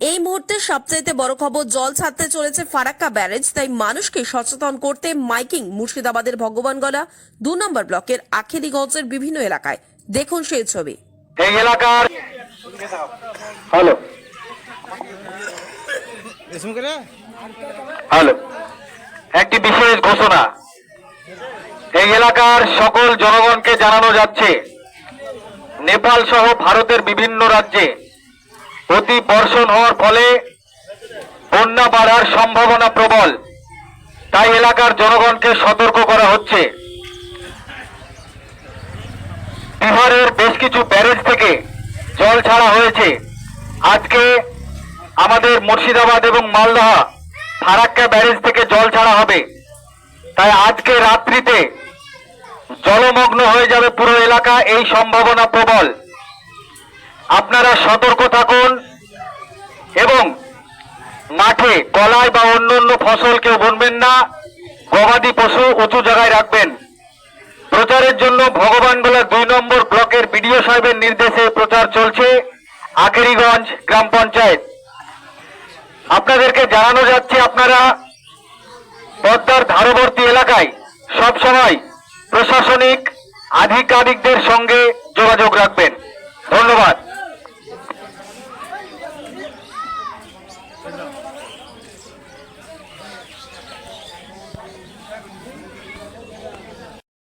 এই মুহূর্তে সবচাইতে বড় খবর জল ছাড়তে চলেছে ফারাক্কা ব্যারেজ তাই মানুষকে সচেতন করতে মাইকিং মুর্শিদাবাদের ভগবানগলা দু নম্বর ব্লকের আখেরিগঞ্জের বিভিন্ন এলাকায়। দেখুন সেই ছবি। এই এলাকার হ্যালো। হ্যালো। একটি বিশেষ ঘোষণা। এই এলাকার সকল জনগণকে জানানো যাচ্ছে নেপাল সহ ভারতের বিভিন্ন রাজ্যে অতি বর্ষণ হওয়ার ফলে বন্যা বাড়ার সম্ভাবনা প্রবল। তাই এলাকার জনগণকে সতর্ক করা হচ্ছে। বিহারের বেশ কিছু ব্যারেজ থেকে জল ছাড়া হয়েছে। আজকে আমাদের মুর্শিদাবাদ এবং মালদহ ফারাক্কা ব্যারেজ থেকে জল ছাড়া হবে। তাই আজকে রাত্রিতে জলমগ্ন হয়ে যাবে পুরো এলাকা। এই সম্ভাবনা প্রবল। আপনারা সতর্ক থাকুন এবং মাঠে কলাই বা অন্য অন্য ফসল কেউ বুনবেন না, গবাদি পশু উঁচু জায়গায় রাখবেন। প্রচারের জন্য ভগবানগোলা দুই নম্বর ব্লকের বিডিও সাহেবের নির্দেশে প্রচার চলছে আখেরিগঞ্জ গ্রাম পঞ্চায়েত। আপনাদেরকে জানানো যাচ্ছে আপনারা পদ্মার ধারবর্তী এলাকায় সব সময় প্রশাসনিক আধিকারিকদের সঙ্গে যোগাযোগ রাখবেন। ধন্যবাদ।